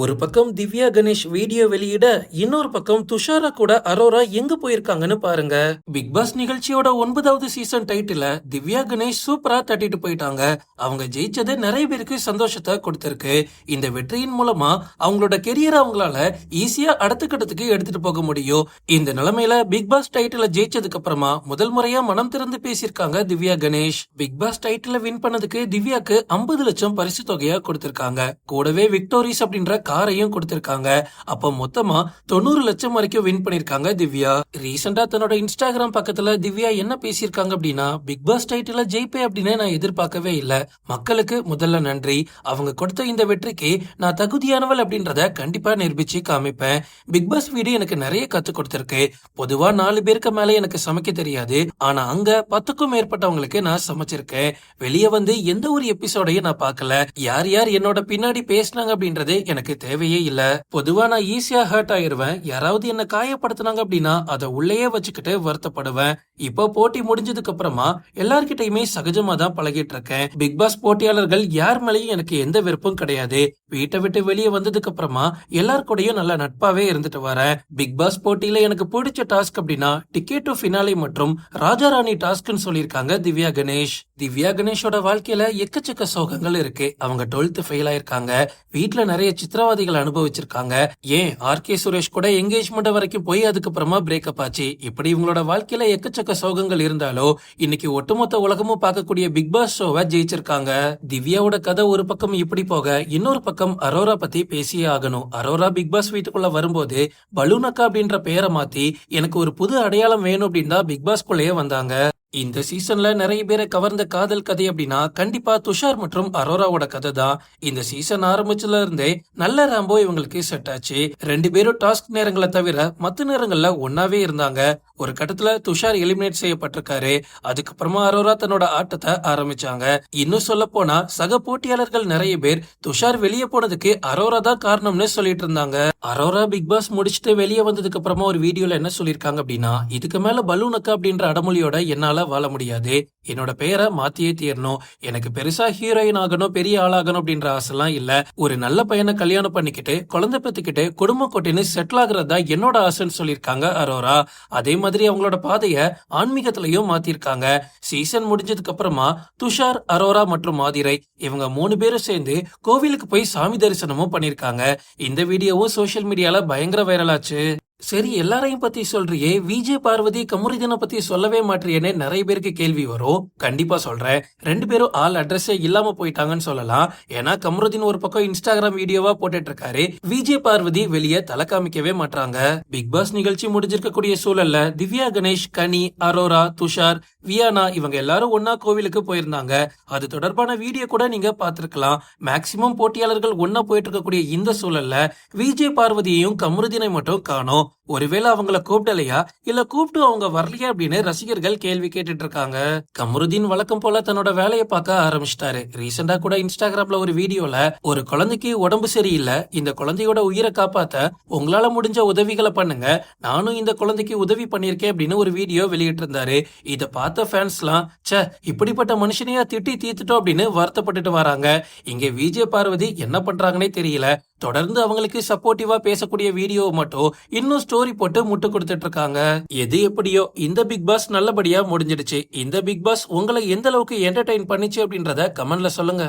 ஒரு பக்கம் திவ்யா கணேஷ் வீடியோ வெளியிட இன்னொரு பக்கம் துஷாரா கூட அரோரா எங்க போயிருக்காங்கன்னு பாருங்க. பிக் பாஸ் நிகழ்ச்சியோட ஒன்பதாவது சீசன் டைட்டில திவ்யா கணேஷ் சூப்பரா தட்டிட்டு போயிட்டாங்க. அவங்க ஜெயிச்சது நிறைய பேருக்கு சந்தோஷத்தை கொடுத்திருக்கு. இந்த வெற்றியின் மூலமா அவங்களோட கெரியர் அவங்களால ஈஸியா அடுத்த கட்டத்துக்கு எடுத்துட்டு போக முடியும். இந்த நிலைமையில பிக் பாஸ் டைட்டில ஜெயிச்சதுக்கு அப்புறமா முதல் முறையா மனம் திறந்து பேசியிருக்காங்க திவ்யா கணேஷ். பிக் பாஸ் டைட்டில வின் பண்ணதுக்கு திவ்யாக்கு ஐம்பது லட்சம் பரிசு தொகையா கொடுத்திருக்காங்க. கூடவே விக்டோரிஸ் அப்படின்ற காரையும் கொடுத்திருக்காங்க. அப்ப மொத்தமா தொண்ணூறு லட்சம் வரைக்கும் வின் பண்ணிருக்காங்க திவ்யா. ரீசெண்டா தன்னோட இன்ஸ்டாகிராம் பக்கத்துல திவ்யா என்ன பேசியிருக்காங்க அப்படின்னா பிக் பாஸ் டைட்டில ஜெயிப்பே அப்படின்னு நான் எதிர்பார்க்கவே இல்ல. மக்களுக்கு முதல்ல நன்றி. அவங்க கொடுத்த இந்த வெற்றிக்கு நான் தகுதியானவள் அப்படின்றத கண்டிப்பா நிரூபிச்சு காமிப்பேன். பிக் பாஸ் வீடு எனக்கு நிறைய கத்து கொடுத்திருக்கு. பொதுவா நாலு பேருக்கு மேல எனக்கு சமைக்க தெரியாது. ஆனா அங்க பத்துக்கும் மேற்பட்டவங்களுக்கு நான் சமைச்சிருக்கேன். வெளியே வந்து எந்த ஒரு எபிசோடையும் நான் பார்க்கல. யார் யார் என்னோட பின்னாடி பேசினாங்க அப்படின்றது எனக்கு தேவையே இல்ல. பொதுவா நான் ஈஸியா ஹர்ட் ஆயிருவேன். யாராவது என்ன காயப்படுத்தினாங்க அப்படின்னா அதை உள்ளேயே வச்சுக்கிட்டு வருத்தப்படுவேன். இப்போ போட்டி முடிஞ்சதுக்கு அப்புறமா எல்லார்கிட்டயுமே சகஜமா தான் பழகிட்டு இருக்கேன். பிக் பாஸ் போட்டியாளர்கள் யார் மேலயும் எனக்கு எந்த விருப்பம் கிடையாது. வீட்டை விட்டு வெளியே வந்ததுக்கு அப்புறமா எல்லார் கூடயும் நல்ல நட்பாவே இருந்துட்டு வரேன். பிக் பாஸ் போட்டியில எனக்கு பிடிச்ச டாஸ்க் அப்படின்னா டிக்கெட் டு ஃபினாலே மற்றும் ராஜாராணி டாஸ்க்னு சொல்லியிருக்காங்க திவ்யா கணேஷ். திவ்யா கணேஷோட வாழ்க்கையில எக்கச்சக்க சோகங்கள் இருக்கு. அவங்க டுவெல்த் ஃபெயில் ஆயிருக்காங்க. வீட்டுல நிறைய சித்திரவாதிகள் அனுபவிச்சிருக்காங்க. ஏன்? ஆர். கே. சுரேஷ் கூட என்கேஜ்மெண்ட் வரைக்கும் போய் அதுக்கப்புறமா பிரேக்கப் ஆச்சு. இப்படி இவங்களோட வாழ்க்கையில எக்கச்சக்க சோகங்கள் இருந்தாலோ இன்னைக்கு ஒட்டுமொத்த உலகமும் பார்க்கக்கூடிய பிக் பாஸ் ஷோவை ஜெயிச்சிருக்காங்க. திவ்யாவோட கதை ஒரு பக்கம் இப்படி போக இன்னொரு பக்கம் அரோரா பத்தி பேசியே ஆகணும். அரோரா பிக் பாஸ் வீட்டுக்குள்ள வரும்போது பலூனக்கா அப்படின்ற பெயரை மாத்தி எனக்கு ஒரு புது அடையாளம் வேணும் அப்படின்னு தான் பிக் பாஸ்குள்ளேயே வந்தாங்க. இந்த சீசன்ல நிறைய பேரை கவர்ந்த காதல் கதை அப்படின்னா கண்டிப்பா துஷார் மற்றும் அரோராவோட கதை தான். இந்த சீசன் ஆரம்பிச்சதுல இருந்தே நல்ல ராம்போ இவங்களுக்கு செட் ஆச்சு. ரெண்டு பேரும் டாஸ்க் நேரங்களை தவிர மத்த நேரங்கள்ல ஒன்னாவே இருந்தாங்க. ஒரு கட்டத்துல துஷார் எலிமினேட் செய்யப்பட்டிருக்காரு. அதுக்கப்புறமா அரோரா தன்னோட ஆட்டத்தை ஆரம்பிச்சாங்க. இன்னும் சொல்ல போனா சக போட்டியாளர்கள் நிறைய பேர் துஷார் வெளியே போனதுக்கு அரோரா தான் காரணம்னு சொல்லிட்டு இருந்தாங்க. அரோரா பிக் பாஸ் முடிச்சுட்டு வெளியே வந்ததுக்கு அப்புறமா ஒரு வீடியோல என்ன சொல்லிருக்காங்க அப்படின்னா இதுக்கு மேல பலூனுக்கு அப்படின்ற அடமொழியோட என்னால வாழ முடியாது. என்னோட பேரை மாத்தியே தீரணும். எனக்கு பெருசா ஹீரோயின் ஆகணும் பெரிய ஆளாகணும் அப்படின்ற ஆசைலாம் இல்ல. ஒரு நல்ல பையனை கல்யாணம் பண்ணிக்கிட்டு குழந்தை பெத்துக்கிட்டு குடும்ப கொட்டின்னு செட்டில் ஆகுறது தான் என்னோட ஆசைன்னு சொல்லியிருக்காங்க அரோரா. அதே மாதிரி அவங்களோட பாதைய ஆன்மீகத்திலையும் மாத்திருக்காங்க. சீசன் முடிஞ்சதுக்கு அப்புறமா துஷார் அரோரா மற்றும் மாதிரை இவங்க மூணு பேரும் சேர்ந்து கோவிலுக்கு போய் சாமி தரிசனமும் பண்ணிருக்காங்க. இந்த வீடியோவும் சோஷியல் மீடியால பயங்கர வைரலாச்சு சரி எல்லாரையும் பத்தி சொல்றியே. விஜய் பார்வதி கமுருதீனை பத்தி சொல்லவே மாட்டியேன்னு நிறைய பேருக்கு கேள்வி வரும். கண்டிப்பா சொல்றேன். ரெண்டு பேரும் ஆள் அட்ரஸே இல்லாம போயிட்டாங்கன்னு சொல்லலாம். ஏன்னா கமருதீன் ஒரு பக்கம் இன்ஸ்டாகிராம் வீடியோவா போட்டுட்டு இருக்காரு விஜய் பார்வதி வெளியே தலை காமிக்கவே மாட்டாங்க பிக் பாஸ் நிகழ்ச்சி முடிஞ்சிருக்கக்கூடிய சூழல்ல திவ்யா கணேஷ் கனி அரோரா துஷார் வியானா இவங்க எல்லாரும் ஒன்னா கோவிலுக்கு போயிருந்தாங்க. அது தொடர்பான வீடியோ கூட நீங்க பாத்திருக்கலாம் மேக்சிமம் போட்டியாளர்கள் ஒன்னா போயிட்டு இருக்கக்கூடிய இந்த சூழல்ல விஜய் பார்வதியையும் கமருதீனை மட்டும் காணும். now ஒருவேளை அவங்கள கூப்பிடலையா? இல்ல கூப்பிட்டு அவங்க வரலையா அப்படின்னு ரசிகர்கள் கேள்வி கேட்டுட்டு இருக்காங்க. கமருதீன் வழக்கம் போல தன்னோட வேலையை பார்க்க ஆரம்பிச்சிட்டாரு. ரீசெண்டா கூட இன்ஸ்டாகிராம்ல ஒரு வீடியோல ஒரு குழந்தைக்கு உடம்பு சரியில்லை. இந்த குழந்தையோட உயிரை காப்பாத்த உங்களால முடிஞ்ச உதவிகளை பண்ணுங்க. நானும் இந்த குழந்தைக்கு உதவி பண்ணிருக்கேன் அப்படின்னு ஒரு வீடியோ வெளியிட்டு இருந்தாரு இத பார்த்த ஃபேன்ஸ்லாம் ச்சே இப்படிப்பட்ட மனுஷனையா திட்டி தீர்த்துட்டோம் அப்படின்னு வருத்தப்பட்டுட்டு வராங்க. இங்க விஜய் பார்வதி என்ன பண்றாங்கன்னே தெரியல. தொடர்ந்து அவங்களுக்கு சப்போர்ட்டிவா பேசக்கூடிய வீடியோ மட்டும் இன்னும் ஸ்டோரி போட்டு முட்டு கொடுத்துட்டு இருக்காங்க எது எப்படியோ இந்த பிக் பாஸ் நல்லபடியா முடிஞ்சிடுச்சு. இந்த பிக் பாஸ் உங்களை எந்த அளவுக்கு என்டர்டைன் பண்ணிச்சு அப்படின்றத கமெண்ட்ல சொல்லுங்க.